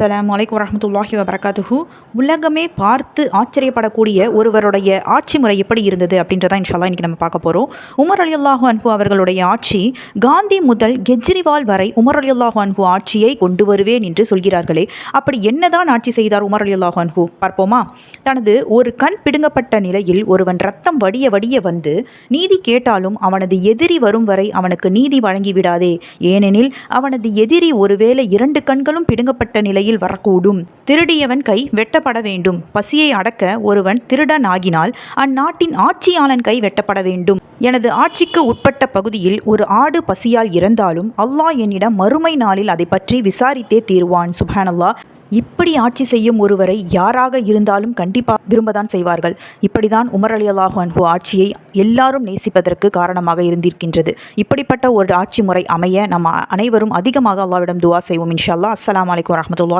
அஸ்ஸலாமு அலைக்கும் வரமத்துல்லாஹி வபரகாத்துஹு. உலகமே பார்த்து ஆச்சரியப்படக்கூடிய ஒருவருடைய ஆட்சி முறை எப்படி இருந்தது அப்படின்றத இன்ஷால்லா இன்றைக்கி நம்ம பார்க்க போகிறோம் உமர் அலி அல்லாஹு அன்பு அவர்களுடைய ஆட்சி காந்தி முதல் கெஜ்ரிவால் வரை உமர் அலி அல்லாஹு அன்பு ஆட்சியை கொண்டு வருவேன் என்று சொல்கிறார்களே. அப்படி என்னதான் ஆட்சி செய்தார் உமர் அலி அல்லாஹு அன்பு பார்ப்போமா? தனது ஒரு கண் பிடுங்கப்பட்ட நிலையில் ஒருவன் ரத்தம் வடிய வடிய வந்து நீதி கேட்டாலும் அவனது எதிரி வரும் வரை அவனுக்கு நீதி வழங்கிவிடாதே. ஏனெனில் அவனது எதிரி ஒருவேளை இரண்டு கண்களும் பிடுங்கப்பட்ட நிலையில் வரக்கூடும். திருடியவன் கை வெட்டப்பட வேண்டும். பசியை அடக்க ஒருவன் திருடன் ஆகினால் அந்நாட்டின் ஆட்சியாளன் கை வெட்டப்பட வேண்டும். எனது ஆட்சிக்கு உட்பட்ட பகுதியில் ஒரு ஆடு பசியால் இறந்தாலும் அல்லாஹ் என்னிடம் மறுமை நாளில் அதை பற்றி விசாரித்தே தீர்வான். சுபானல்லா இப்படி ஆட்சி செய்யும் ஒருவரை யாராக இருந்தாலும் கண்டிப்பாக விரும்பதான் செய்வார்கள். இப்படிதான் உமர் அலி அல்லாஹு ஆட்சியை எல்லாரும் நேசிப்பதற்கு காரணமாக இருந்திருக்கின்றது. இப்படிப்பட்ட ஒரு ஆட்சி முறை அமைய நம்ம அனைவரும் அதிகமாக அல்லாவிடம் துவா செய்வோம். இன்ஷா அல்லாஹ் அஸ்லாம் அலைக்கும் வரமத்துல்லா